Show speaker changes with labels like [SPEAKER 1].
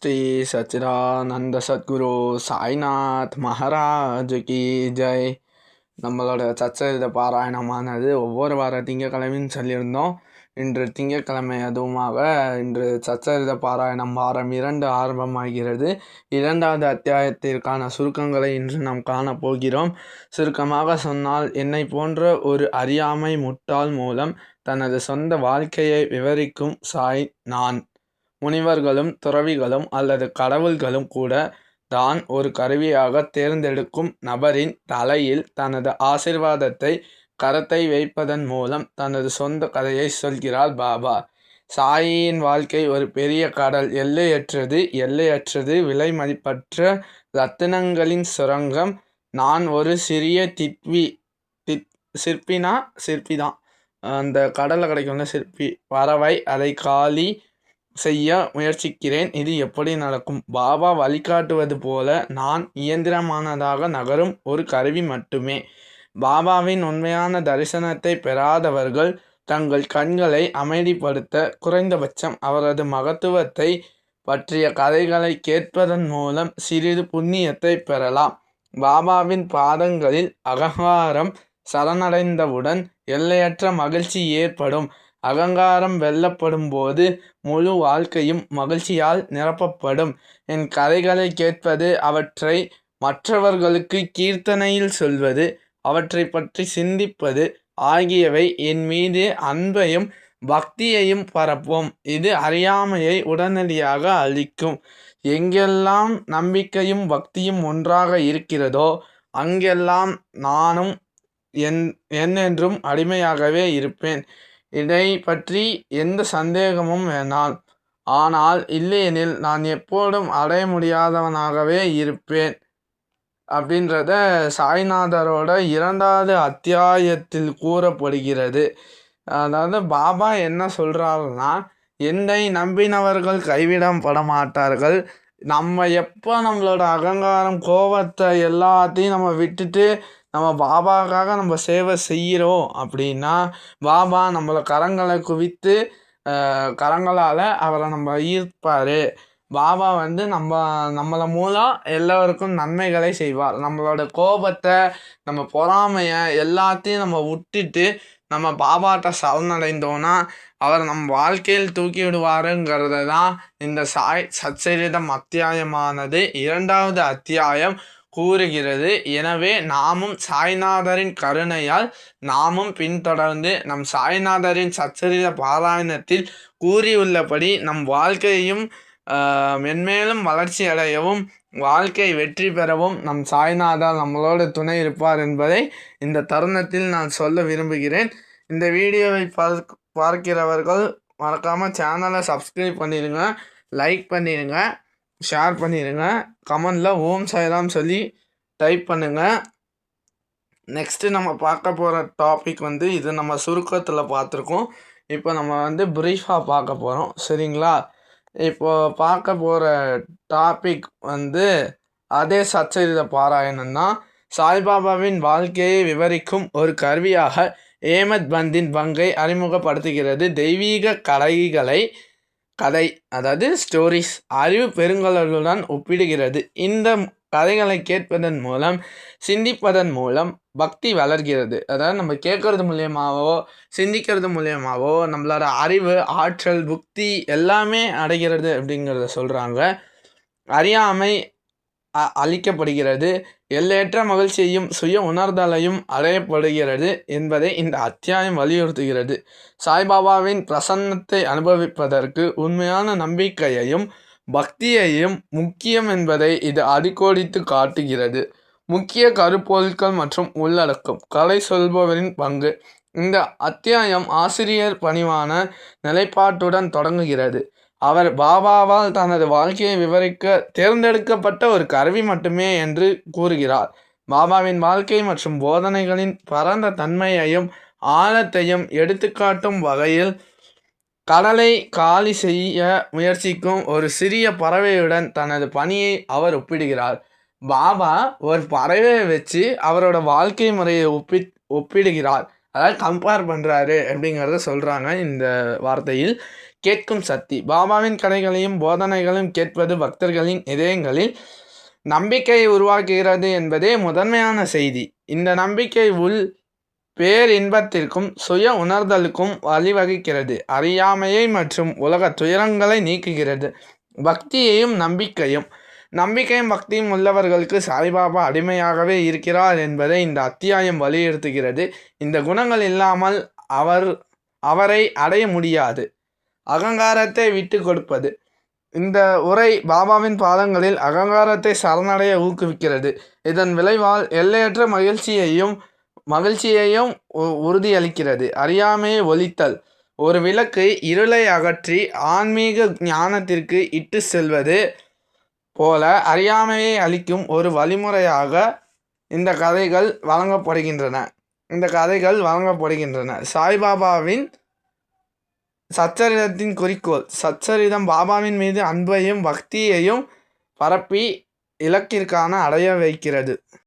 [SPEAKER 1] ஸ்ரீ சச்சிதானந்த சத்குரு சாய்நாத் மகாராஜ் கி ஜெய் நம்மளோட சச்சரித பாராயணமானது ஒவ்வொரு வார திங்கக்கிழமைன்னு சொல்லியிருந்தோம். இன்று திங்கட்கிழமை அதுவுமாக இன்று சச்சரித பாராயணம் வாரம் இரண்டு ஆரம்பமாகிறது. இரண்டாவது அத்தியாயத்திற்கான சுருக்கங்களை இன்று நாம் காணப்போகிறோம் சுருக்கமாக சொன்னால் என்னை போன்ற ஒரு அறியாமை முட்டாள் மூலம் தனது சொந்த வாழ்க்கையை விவரிக்கும் சாய் நான். முனிவர்களும் துறவிகளும் அல்லது கடவுள்களும் கூட தான் ஒரு கருவியாக தேர்ந்தெடுக்கும் நபரின் தலையில் தனது ஆசிர்வாதத்தை கரத்தை வைப்பதன் மூலம் தனது சொந்த கதையை சொல்கிறார் பாபா. சாயியின் வாழ்க்கை ஒரு பெரிய கடல். எல்லையற்றது எல்லையற்றது விலை மதிப்பற்ற ரத்தினங்களின் சுரங்கம். நான் ஒரு சிறிய திட்வி திட் சிற்பினா சிற்பி தான் அந்த கடலில் கிடைக்கும்ல சிற்பி. பறவை அதை காலி செய்ய முயற்சிக்கிறேன். இது எப்படி நடக்கும்? பாபா வழிகாட்டுவது போல நான் இயந்திரமானதாக நகரும் ஒரு கருவி மட்டுமே. பாபாவின் உண்மையான தரிசனத்தை பெறாதவர்கள் தங்கள் கண்களை அமைதிப்படுத்த குறைந்தபட்சம் அவரது மகத்துவத்தை பற்றிய கதைகளை கேட்பதன் மூலம் சிறிது புண்ணியத்தை பெறலாம். பாபாவின் பாதங்களில் அகங்காரம் சரணடைந்தவுடன் எல்லையற்ற மகிழ்ச்சி ஏற்படும். அகங்காரம் வெல்லப்படும் போது முழு வாழ்க்கையும் மகிழ்ச்சியால் நிரப்பப்படும். என் கதைகளை கேட்பது அவற்றை மற்றவர்களுக்கு கீர்த்தனையில் சொல்வது அவற்றை பற்றி சிந்திப்பது ஆகியவை என் மீது அன்பையும் பக்தியையும் பரப்பும். இது அறியாமையை உடனடியாக அளிக்கும் எங்கெல்லாம் நம்பிக்கையும் பக்தியும் ஒன்றாக இருக்கிறதோ அங்கெல்லாம் நானும் என் என்னென்றும் அடிமையாகவே இருப்பேன். இதை பற்றி எந்த சந்தேகமும் வேண்டாம். ஆனால் இல்லையெனில் நான் எப்போதும் அடைய முடியாதவனாகவே இருப்பேன். அப்படின்றத சாய்நாதரோட இரண்டாவது அத்தியாயத்தில் கூறப்படுகிறது. அதாவது பாபா என்ன சொல்கிறாருன்னா என்னை நம்பினவர்கள் கைவிடப்பட மாட்டார்கள் நம்ம எப்போ நம்மளோட அகங்காரம் கோபத்தை எல்லாத்தையும் நம்ம விட்டுட்டு நம்ம பாபாவுக்காக நம்ம சேவை செய்கிறோம் அப்படின்னா பாபா நம்மளை கரங்களை குவித்து கரங்களால் அவரை நம்ம ஈர்ப்பார். பாபா வந்து நம்ம நம்மளை மூலம் எல்லோருக்கும் நன்மைகளை செய்வார். நம்மளோட கோபத்தை நம்ம பொறாமையை எல்லாத்தையும் நம்ம விட்டுட்டு நம்ம பாபாட்ட சரணடைந்தோன்னா அவர் நம் வாழ்க்கையில் தூக்கி விடுவாருங்கிறது தான் இந்த சாய் சச்சரிதம் அத்தியாயமானது. இரண்டாவது அத்தியாயம் கூறுகிறது. எனவே நாமும் சாய்நாதரின் கருணையால் நாமும் பின்தொடர்ந்து நம் சாய்நாதரின் சச்சரித பாராயணத்தில் கூறியுள்ளபடி நம் வாழ்க்கையும் மென்மேலும் வளர்ச்சி அடையவும் வாழ்க்கை வெற்றி பெறவும் நம் சாய்நாதா நம்மளோட துணை இருப்பார் என்பதை இந்த தருணத்தில் நான் சொல்ல விரும்புகிறேன். இந்த வீடியோவை பார்க் பார்க்கிறவர்கள் மறக்காமல் சேனலை சப்ஸ்கிரைப் பண்ணிடுங்க லைக் பண்ணிடுங்க ஷேர் பண்ணிடுங்க கமெண்டில் ஓம் சாய்ராம் சொல்லி டைப் பண்ணுங்கள் நெக்ஸ்ட்டு நம்ம பார்க்க போகிற டாபிக் வந்து இது நம்ம சுருக்கத்தில் பார்த்துருக்கோம். இப்போ நம்ம வந்து ப்ரீஃபாக பார்க்க போகிறோம் சரிங்களா? இப்போ பார்க்க போகிற டாபிக் வந்து அதே சச்சரித பாராயணம்னா சாய்பாபாவின் வாழ்க்கையை விவரிக்கும் ஒரு கருவியாக ஏமத் பந்தின் பங்கை அறிமுகப்படுத்துகிறது தெய்வீக கலைகளை கதை அதாவது ஸ்டோரிஸ் அறிவு பெருங்கலர்களுடன் ஒப்பிடுகிறது. இந்த கதைகளை கேட்பதன் மூலம் சிந்திப்பதன் மூலம் பக்தி வளர்கிறது. அதாவது நம்ம கேட்கறது மூலியமாகவோ சிந்திக்கிறது மூலியமாகவோ நம்மளோட அறிவு ஆற்றல் புக்தி எல்லாமே அடைகிறது அப்படிங்கிறத சொல்கிறாங்க அறியாமை அளிக்கப்படுகிறது. எல்லையற்ற மகிழ்ச்சியையும் சுய உணர்தலையும் அடையப்படுகிறது என்பதை இந்த அத்தியாயம் வலியுறுத்துகிறது. சாய்பாபாவின் பிரசன்னத்தை அனுபவிப்பதற்கு உண்மையான நம்பிக்கையையும் பக்தியையும் முக்கியம் என்பதை இது அடிக்கோடித்து காட்டுகிறது. முக்கிய கருப்பொருட்கள் மற்றும் உள்ளடக்கம் கலை சொல்பவரின் பங்கு. இந்த அத்தியாயம் ஆசிரியர் பணிவான நிலைப்பாட்டுடன் தொடங்குகிறது. அவர் பாபாவால் தனது வாழ்க்கையை விவரிக்க தேர்ந்தெடுக்கப்பட்ட ஒரு கருவி மட்டுமே என்று கூறுகிறார். பாபாவின் வாழ்க்கை மற்றும் போதனைகளின் பரந்த தன்மையையும் ஆழத்தையும் எடுத்துக்காட்டும் வகையில் கடலை காலி செய்ய முயற்சிக்கும் ஒரு சிறிய பறவையுடன் தனது பணியை அவர் ஒப்பிடுகிறார். பாபா ஒரு பறவையை வச்சு அவரோட வாழ்க்கை முறையை ஒப்பி ஒப்பிடுகிறார். அதாவது கம்பேர் பண்ணுறாரு அப்படிங்கிறத சொல்கிறாங்க இந்த வார்த்தையில். கேட்கும் சக்தி. பாபாவின் கதைகளையும் போதனைகளையும் கேட்பது பக்தர்களின் இதயங்களில் நம்பிக்கையை உருவாக்குகிறது என்பதே முதன்மையான செய்தி. இந்த நம்பிக்கை உள் பேரின்பத்திற்கும் சுய உணர்தலுக்கும் வழிவகுக்கிறது. அறியாமையை மற்றும் உலக துயரங்களை நீக்குகிறது. பக்தியையும் நம்பிக்கையும். நம்பிக்கையும் பக்தியும் உள்ளவர்களுக்கு சாய்பாபா அடிமையாகவே இருக்கிறார் என்பதை இந்த அத்தியாயம் வலியுறுத்துகிறது. இந்த குணங்கள் இல்லாமல் அவர் அவரை அடைய முடியாது. அகங்காரத்தை விட்டு கொடுப்பது. இந்த உரை பாபாவின் பாதங்களில் அகங்காரத்தை சரணடைய ஊக்குவிக்கிறது. இதன் விளைவால் எல்லையற்ற மகிழ்ச்சியையும் மகிழ்ச்சியையும் உ- உறுதியளிக்கிறது. அறியாமையை ஒழித்தல். ஒரு விளக்கு இருளை அகற்றி ஆன்மீக ஞானத்திற்கு இட்டு செல்வது போல அறியாமையை அளிக்கும் ஒரு வழிமுறையாக இந்த கதைகள் வழங்கப்படுகின்றன. இந்த கதைகள் வழங்கப்படுகின்றன. சாய்பாபாவின் சச்சரிதத்தின் குறிக்கோள். சச்சரிதம் பாபாவின் மீது அன்பையும் பக்தியையும் பரப்பி இலக்கிற்கான அடைய வைக்கிறது.